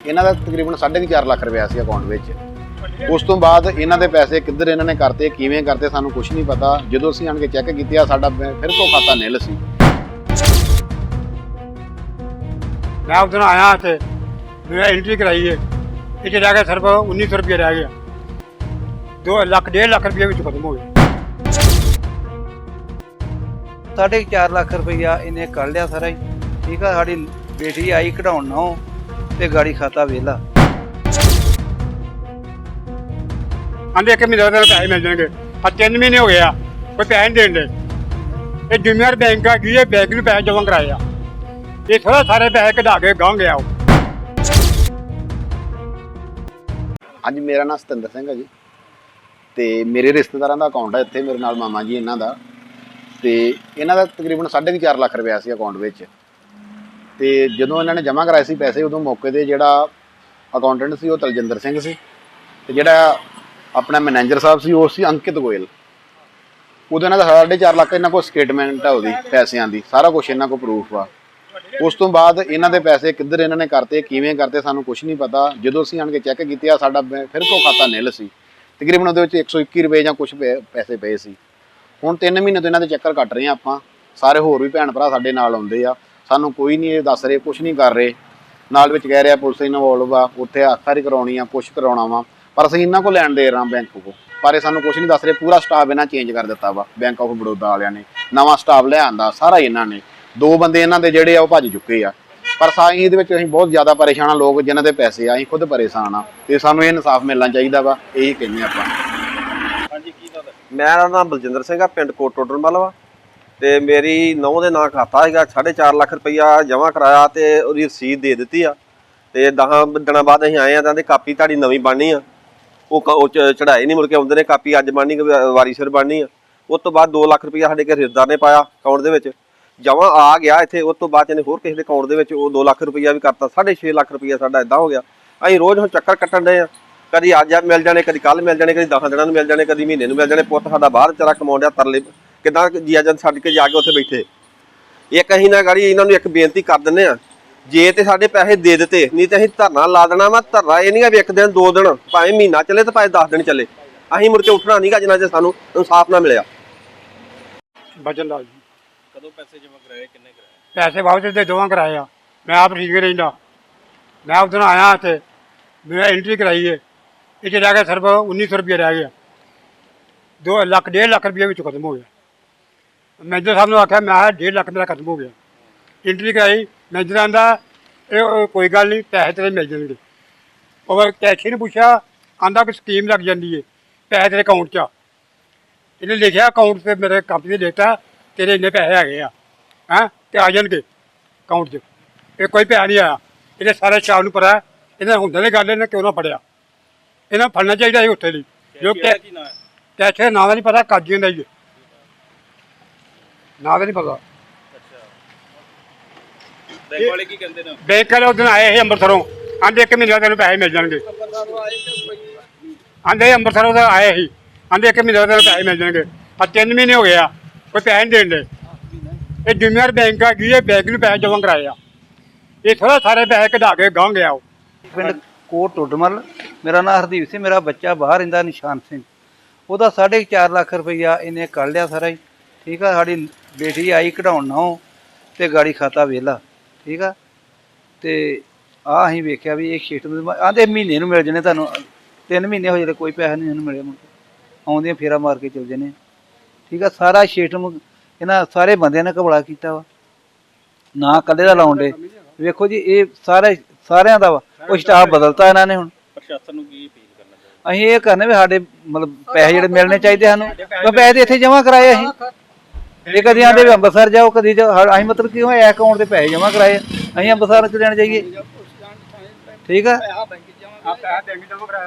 ਇਹਨਾਂ ਦਾ ਤਕਰੀਬਨ 4.5 ਲੱਖ ਰੁਪਇਆ ਸੀ ਅਕਾਊਂਟ ਵਿੱਚ। ਉਸ ਤੋਂ ਬਾਅਦ ਇਹਨਾਂ ਦੇ ਪੈਸੇ ਕਿੱਧਰ ਇਹਨਾਂ ਨੇ ਕਰਤੇ ਕਿਵੇਂ ਕਰਤੇ ਸਾਨੂੰ ਕੁਝ ਨਹੀਂ ਪਤਾ। ਜਦੋਂ ਅਸੀਂ ਆਣ ਕੇ ਚੈੱਕ ਕੀਤੇ ਆ ਸਾਡਾ ਫਿਰ ਤੋਂ ਖਾਤਾ ਨਿਲ ਸੀ। ਮੈਂ ਉਸ ਦਿਨ ਆਇਆ ਤੇ ਮੇਰਾ ਐਂਟਰੀ ਕਰਾਈ ਹੈ ਇਹ 'ਚ ਰਹਿ ਗਿਆ ਸਿਰਫ 1900 ਰੁਪਏ ਰਹਿ ਗਿਆ 2 ਲੱਖ 1.5 ਲੱਖ ਰੁਪਏ ਵਿੱਚ ਖਤਮ ਹੋ ਗਿਆ ਸਾਢੇ ਕੁ ਚਾਰ ਲੱਖ ਰੁਪਈਆ ਇਹਨੇ ਕੱਢ ਲਿਆ ਸਾਰਾ ਹੀ। ਠੀਕ ਆ ਸਾਡੀ ਬੇਟੀ ਆਈ ਕਢਾਉਣ ਨਾ ਤੇ ਗਾੜੀ ਖਾਤਾ ਵੇਲਾ। ਆਂਦੇ ਇੱਕ ਮਹੀਨੇ ਦੇ ਪੈਸੇ ਮਿਲ ਜਾਣਗੇ। ਆ ਤਿੰਨ ਮਹੀਨੇ ਹੋ ਗਏ ਆ ਕੋਈ ਪੈਸੇ ਨਹੀਂ ਦੇਣ ਦੇ। ਇਹ ਜੂਨੀਅਰ ਬੈਂਕ ਆ ਗਈ ਇਹ ਬੈਂਕ ਨੂੰ ਪੈਸੇ ਜਮ੍ਹਾਂ ਕਰਾਏ ਆ। ਇਹ ਥੋੜਾ ਸਾਰੇ ਪੈਸੇ ਕਢਾ ਕੇ ਗਾਂ ਗਿਆ ਅੱਜ ਮੇਰਾ ਨਾਮ ਸਤਿੰਦਰ ਸਿੰਘ ਹੈ ਜੀ। ਤੇ ਮੇਰੇ ਰਿਸ਼ਤੇਦਾਰਾਂ ਦਾ ਅਕਾਊਂਟ ਹੈ ਇੱਥੇ ਮੇਰੇ ਨਾਲ ਮਾਮਾ ਜੀ ਇਹਨਾਂ ਦਾ। ਤੇ ਇਹਨਾਂ ਦਾ ਤਕਰੀਬਨ 4.5 ਲੱਖ ਰੁਪਇਆ ਸੀ ਅਕਾਊਂਟ ਵਿੱਚ। ਤੇ ਜਦੋਂ ਇਹਨਾਂ ਨੇ ਜਮ੍ਹਾਂ ਕਰਾਏ ਸੀ ਪੈਸੇ, ਉਦੋਂ ਮੌਕੇ ਤੇ ਜਿਹੜਾ ਅਕਾਊਂਟੈਂਟ ਸੀ, ਉਹ ਤਲਜਿੰਦਰ ਸਿੰਘ ਸੀ ਤੇ ਜਿਹੜਾ ਆਪਣਾ ਮੈਨੇਜਰ ਸਾਹਿਬ ਸੀ, ਉਹ ਸੀ ਅੰਕਿਤ ਗੋਇਲ। ਉਦੋਂ ਇਹਨਾਂ ਦਾ 4.5 ਲੱਖ ਇਹਨਾਂ ਕੋਲ ਸਟੇਟਮੈਂਟ ਆ ਉਹਦੀ, ਪੈਸਿਆਂ ਦੀ, ਸਾਰਾ ਕੁਝ ਇਹਨਾਂ ਕੋਲ ਪ੍ਰੂਫ ਆ। ਉਸ ਤੋਂ ਬਾਅਦ ਇਹਨਾਂ ਦੇ ਪੈਸੇ ਕਿੱਧਰ ਇਹਨਾਂ ਨੇ ਕਰਤੇ, ਕਿਵੇਂ ਕਰਤੇ, ਸਾਨੂੰ ਕੁਝ ਨਹੀਂ ਪਤਾ। ਜਦੋਂ ਅਸੀਂ ਆਣ ਕੇ ਚੈੱਕ ਕੀਤੇ ਆ ਸਾਡਾ ਬ- ਫਿਰ ਤੋਂ ਖਾਤਾ ਨਿਲ ਸੀ। ਤਕਰੀਬਨ ਉਹਦੇ ਵਿੱਚ 121 ਰੁਪਏ ਜਾਂ ਕੁਝ ਪੈਸੇ ਪਏ ਸੀ। ਹੁਣ 3 ਮਹੀਨੇ ਤੋਂ ਇਹਨਾਂ ਦੇ ਚੱਕਰ ਕੱਟ ਰਹੇ ਆ ਆਪਾਂ। ਸਾਰੇ ਹੋਰ ਵੀ ਭੈਣ ਭਰਾ ਸਾਡੇ ਨਾਲ ਆਉਂਦੇ ਆ। ਸਾਨੂੰ ਕੋਈ ਨਹੀਂ ਇਹ ਦੱਸ ਰਹੇ ਕੁਝ ਨਹੀਂ ਕਰ ਰਹੇ। ਨਾਲ ਵਿੱਚ ਕਹਿ ਰਿਹਾ ਪੁਲਿਸ ਇਨਵੋਲਵ ਆ ਉੱਥੇ ਆਖਾਰੀ ਕਰਾਉਣੀ ਆ ਪੁੱਛ ਕਰਾਉਣਾ ਵਾ। ਪਰ ਅਸੀਂ ਇਹਨਾਂ ਕੋਲ ਲੈਣ ਦੇ ਰਹੇ ਬੈਂਕ ਕੋ ਪਰ ਇਹ ਸਾਨੂੰ ਕੁਝ ਨਹੀਂ ਦੱਸ ਰਹੇ ਪੂਰਾ ਸਟਾਫ ਇਹਨਾਂ ਚੇਂਜ ਕਰ ਦਿੱਤਾ ਵਾ ਬੈਂਕ ਆਫ ਬੜੌਦਾ ਵਾਲਿਆਂ ਨੇ। ਨਵਾਂ ਸਟਾਫ ਲਿਆਂਦਾ ਸਾਰਾ ਹੀ ਇਹਨਾਂ ਨੇ। ਦੋ ਬੰਦੇ ਇਹਨਾਂ ਦੇ ਜਿਹੜੇ ਆ ਉਹ ਭੱਜ ਚੁੱਕੇ ਆ। ਪਰ ਸਾਈ ਇਹਦੇ ਵਿੱਚ ਅਸੀਂ ਬਹੁਤ ਜ਼ਿਆਦਾ ਪਰੇਸ਼ਾਨ ਆ ਲੋਕ ਜਿਨ੍ਹਾਂ ਦੇ ਪੈਸੇ ਆ ਅਸੀਂ ਖੁਦ ਪਰੇਸ਼ਾਨ ਆ। ਤੇ ਸਾਨੂੰ ਇਹ ਇਨਸਾਫ ਮਿਲਣਾ ਚਾਹੀਦਾ ਵਾ ਇਹੀ ਕਹਿੰਦੇ ਆਪਾਂ। ਮੇਰਾ ਨਾਮ ਬਲਜਿੰਦਰ ਸਿੰਘ ਆ ਪਿੰਡ ਕੋਟ ਟੋਡਰ ਵਾ। ਤੇ ਮੇਰੀ ਨੌ ਦੇ ਨਾਂ ਖਾਤਾ ਹੈਗਾ 4.5 ਲੱਖ ਰੁਪਈਆ ਜਮ੍ਹਾਂ ਕਰਾਇਆ ਤੇ ਉਹਦੀ ਰਸੀਦ ਦੇ ਦਿੱਤੀ ਆ। ਤੇ 10 ਦਿਨਾਂ ਬਾਅਦ ਅਸੀਂ ਆਏ ਆ ਤਾਂ ਦੀ ਕਾਪੀ ਤੁਹਾਡੀ ਨਵੀਂ ਬਣਨੀ ਆ। ਉਹ ਕ- ਚੜਾਈ ਨਹੀਂ ਮੁੜ ਕੇ ਆਉਂਦੇ ਨੇ, ਕਾਪੀ ਅੱਜ ਬਣਨੀ ਵਾਰੀ ਸਿਰ ਬਣਨੀ ਆ। ਉਸ ਤੋਂ ਬਾਅਦ 2 ਲੱਖ ਰੁਪਈਆ ਸਾਡੇ ਘਰ ਰਿਸ਼ਤੇਦਾਰ ਨੇ ਪਾਇਆ ਅਕਾਊਂਟ ਦੇ ਵਿੱਚ। ਜਮ੍ਹਾਂ ਆ ਗਿਆ ਇੱਥੇ, ਉਸ ਤੋਂ ਬਾਅਦ ਇਹਨੇ ਹੋਰ ਕਿਸੇ ਦੇ ਅਕਾਊਂਟ ਦੇ ਵਿੱਚ ਉਹ 2 ਲੱਖ ਰੁਪਈਆ ਵੀ ਕਰਤਾ 6.5 ਲੱਖ ਰੁਪਈਆ ਸਾਡਾ ਇਦਾਂ ਹੋ ਗਿਆ। ਅਸੀਂ ਰੋਜ਼ ਹੁਣ ਚੱਕਰ ਕੱਟਣ ਡਏ ਆ। ਕਦੀ ਅੱਜ ਆ ਮਿਲ ਜਾਣੇ, ਕਦੀ ਕੱਲ ਮਿਲ ਜਾਣੇ, ਕਦੀ 10 ਦਿਨਾਂ ਨੂੰ ਮਿਲ ਜਾਣੇ, ਕਦੀ ਮਹੀਨੇ ਨੂੰ ਮਿਲ ਜਾਣੇ, ਪੁੱਤ ਸਾਡਾ ਬਾਹਰ ਵਿਚਾਰਾ ਕਮਾਉਣ ਡਿਆ ਤਰਲੇ ਕਿਦਾਂ ਜੀਆ ਜਨ ਛੱਡ ਕੇ ਜਾ ਕੇ ਉੱਥੇ ਬੈਠੇ। ਇੱਕ ਅਸੀਂ ਨਾ ਗਾੜੀ ਇਹਨਾਂ ਨੂੰ ਇੱਕ ਬੇਨਤੀ ਕਰ ਦਿੰਨੇ ਆ ਜੇ ਤੇ ਸਾਡੇ ਪੈਸੇ ਦੇ ਦਿੱਤੇ ਨਹੀਂ ਤੇ ਅਸੀਂ ਧਰਨਾ ਲਾ ਦੇਣਾ ਵਾ ਧਰਨਾ ਇਹ ਨਹੀਂਗਾ ਵੀ ਇੱਕ ਦਿਨ ਦੋ ਦਿਨ ਭਾਵੇਂ ਮਹੀਨਾ ਚੱਲੇ ਤੇ ਭਾਵੇਂ 10 ਦਿਨ ਚੱਲੇ। ਅਸੀਂ ਮੁੜ ਕੇ ਉੱਠਣਾ ਨਹੀਂਗਾ ਜਿੰਨਾ ਚਿਰ ਸਾਨੂੰ ਇਨਸਾਫ ਨਾ ਮਿਲਿਆ। ਬਚਨ ਲਾਲ ਜੀ। ਕਦੋਂ ਪੈਸੇ ਜਮ੍ਹਾਂ ਕਰਾਏ ਕਿੰਨੇ ਕਰਾਏ? ਪੈਸੇ ਵਾਪਸ ਦੇ ਦੋਵਾਂ ਕਰਾਏ ਆ। ਮੈਂ ਆਪ ਠੀਕ ਰਹਿੰਦਾ। ਮੈਂ ਉਸ ਦਿਨ ਆਇਆ ਤੇ ਮੇਰਾ ਐਂਟਰੀ ਕਰਾਈ ਹੈ ਇਹ ਰਹਿ ਗਿਆ ਸਿਰਫ 1900 ਰੁਪਏ ਰਹਿ ਗਿਆ 2 ਲੱਖ 1.5 ਲੱਖ ਰੁਪਏ ਵਿੱਚ ਖਤਮ ਹੋ ਗਿਆ। ਮੈਨੇਜਰ ਸਾਹਿਬ ਨੂੰ ਆਖਿਆ ਮੈਂ 1.5 ਲੱਖ ਮੇਰਾ ਖਤਮ ਹੋ ਗਿਆ। ਐਂਟਰੀ ਕਰਾਈ ਮੈਨੇਜਰ ਆਂਦਾ ਇਹ ਉਹ ਕੋਈ ਗੱਲ ਨਹੀਂ ਪੈਸੇ ਤੇਰੇ ਮਿਲ ਜਾਣਗੇ। ਉਹ ਕੈਸ਼ੀ ਨੇ ਪੁੱਛਿਆ ਆਂਦਾ ਕਿ ਸਕੀਮ ਲੱਗ ਜਾਂਦੀ ਹੈ ਪੈਸੇ ਤੇਰੇ ਅਕਾਊਂਟ 'ਚ ਆ। ਇਹਨੇ ਲਿਖਿਆ ਅਕਾਊਂਟ ਤੇ ਮੇਰੇ ਕੰਪਨੀ ਦੇ ਦਿੱਤਾ ਤੇਰੇ ਇੰਨੇ ਪੈਸੇ ਹੈਗੇ ਆ ਹੈਂ ਤੇ ਆ ਜਾਣਗੇ ਅਕਾਊਂਟ 'ਚ। ਇਹ ਕੋਈ ਪੈਸਾ ਨਹੀਂ ਆਇਆ। ਇਹਨੇ ਸਾਰੇ ਸ਼ਾਮ ਨੂੰ ਪੜਾ ਇਹਨਾਂ ਹੁੰਦੇ ਨੇ ਗੱਲ ਇਹਨੇ ਕਿਉਂ ਨਾ ਪੜਿਆ ਇਹਨਾਂ ਫੜਨਾ ਚਾਹੀਦਾ ਸੀ ਉੱਥੇ ਲਈ। ਜੋ ਕਿ ਕੈਸ਼ੇ ਨਾਂ ਦਾ ਨਹੀਂ ਪਤਾ ਕਾਜੀਆਂ ਦਾ ਹੈ। ਨਾਂ ਦਾ ਨਹੀਂ ਪਤਾ। ਬੈਂਕ ਵਾਲੇ ਕੀ ਕਹਿੰਦੇ ਨੇ? ਬੈਂਕ ਵਾਲੇ ਉਦੋਂ ਆਏ ਸੀ ਅੰਮ੍ਰਿਤਸਰੋਂ। ਆਂਦੇ ਇੱਕ ਮਹੀਨੇ ਦਾ ਤੈਨੂੰ ਪੈਸੇ ਮਿਲ ਜਾਣਗੇ। ਆਂਦੇ ਅੰਮ੍ਰਿਤਸਰੋਂ ਦਾ ਆਏ ਸੀ। ਆਂਦੇ ਇੱਕ ਮਹੀਨੇ ਦਾ ਤੈਨੂੰ ਪੈਸੇ ਮਿਲ ਜਾਣਗੇ। ਆ ਤਿੰਨ ਮਹੀਨੇ ਹੋ ਗਏ ਆ ਕੋਈ ਪੈਸੇ ਨਹੀਂ ਦੇਣ ਦੇ। ਇਹ ਜੂਨੀਅਰ ਬੈਂਕ ਆ ਗਈ ਇਹ ਬੈਂਕ ਨੂੰ ਪੈਸੇ ਜਮ੍ਹਾਂ ਕਰਾਏ ਆ। ਇਹ ਥੋੜਾ ਸਾਰੇ ਪੈਸੇ ਕਢਾ ਕੇ ਗਾਂ ਗਿਆ ਉਹ। ਪਿੰਡ ਕੋਟ ਟੋਡਮਲ ਮੇਰਾ ਨਾਮ ਹਰਦੀਪ ਸਿੰਘ ਮੇਰਾ ਬੱਚਾ ਬਾਹਰ ਰਹਿੰਦਾ ਨਿਸ਼ਾਨ ਸਿੰਘ। ਉਹਦਾ ਸਾਢੇ ਕੁ ਚਾਰ ਲੱਖ ਰੁਪਈਆ ਇਹਨੇ ਕੱਢ ਲਿਆ ਸਾਰਾ ਹੀ। ਠੀਕ ਆ ਸਾਡੀ ਬੇਟੀ ਆਈ ਕਢਾਉਣ ਨਾ ਤੇ ਗਾੜੀ ਖਾਤਾ ਵੇਲਾ ਠੀਕ ਆ। ਤੇ ਆ ਅਸੀਂ ਵੇਖਿਆ ਵੀ ਇਹ ਨੂੰ ਆਂਦੇ ਮਹੀਨੇ ਨੂੰ ਮਿਲ ਜਣੇ ਤੁਹਾਨੂੰ ਤਿੰਨ ਮਹੀਨੇ ਹੋ ਜਿਹੜੇ ਕੋਈ ਪੈਸਾ ਨਹੀਂ ਇਹਨੂੰ ਮਿਲਿਆ ਮੁੜ ਕੇ। ਆਉਂਦੀਆਂ ਫੇਰਾ ਮਾਰ ਕੇ ਚਲ ਜਣੇ ਠੀਕ ਆ। ਸਾਰਾ ਸ਼ੀਟ ਨੂੰ ਇਹਨਾਂ ਸਾਰੇ ਬੰਦਿਆਂ ਨੇ ਕਬੜਾ ਕੀਤਾ ਵਾ। ਨਾ ਕੱਲੇ ਦਾ ਲਾਉਂਦੇ ਵੇਖੋ ਜੀ ਇਹ ਸਾਰੇ ਸਾਰਿਆਂ ਦਾ ਵਾ। ਉਹ ਸਟਾਫ ਬਦਲਤਾ ਇਹਨਾਂ ਨੇ ਹੁਣ। ਪ੍ਰਸ਼ਾਸਨ ਨੂੰ ਕੀ ਅਪੀਲ ਕਰਨਾ ਚਾਹੁੰਦੇ? ਅਸੀਂ ਇਹ ਕਰਨੇ ਵੀ ਸਾਡੇ ਮਤਲਬ ਪੈਸੇ ਜਿਹੜੇ ਮਿਲਣੇ ਚਾਹੀਦੇ ਸਾਨੂੰ। ਪੈਸੇ ਇੱਥੇ ਜਮ੍ਹਾਂ ਕਰਾਏ ਅਸੀਂ। ਇਹ ਕਦੀ ਆਂਦੇ ਵੀ ਅੰਮ੍ਰਿਤਸਰ ਜਾਓ ਕਦੀ ਜਾ- ਹਾ- ਅਸੀਂ ਮਤਲਬ ਕਿ ਉਹ ਅਕਾਊਂਟ ਤੇ ਪੈਸੇ ਜਮ੍ਹਾਂ ਕਰਾਏ। ਆ। ਅਸੀਂ ਅੰਮ੍ਰਿਤਸਰ ਚ ਲੈਣ ਜਾਈਏ। ਠੀਕ ਆ? ਪੈਸੇ ਦੇਂਗੇ ਜਮ੍ਹਾਂ ਕਰਾਇਆ।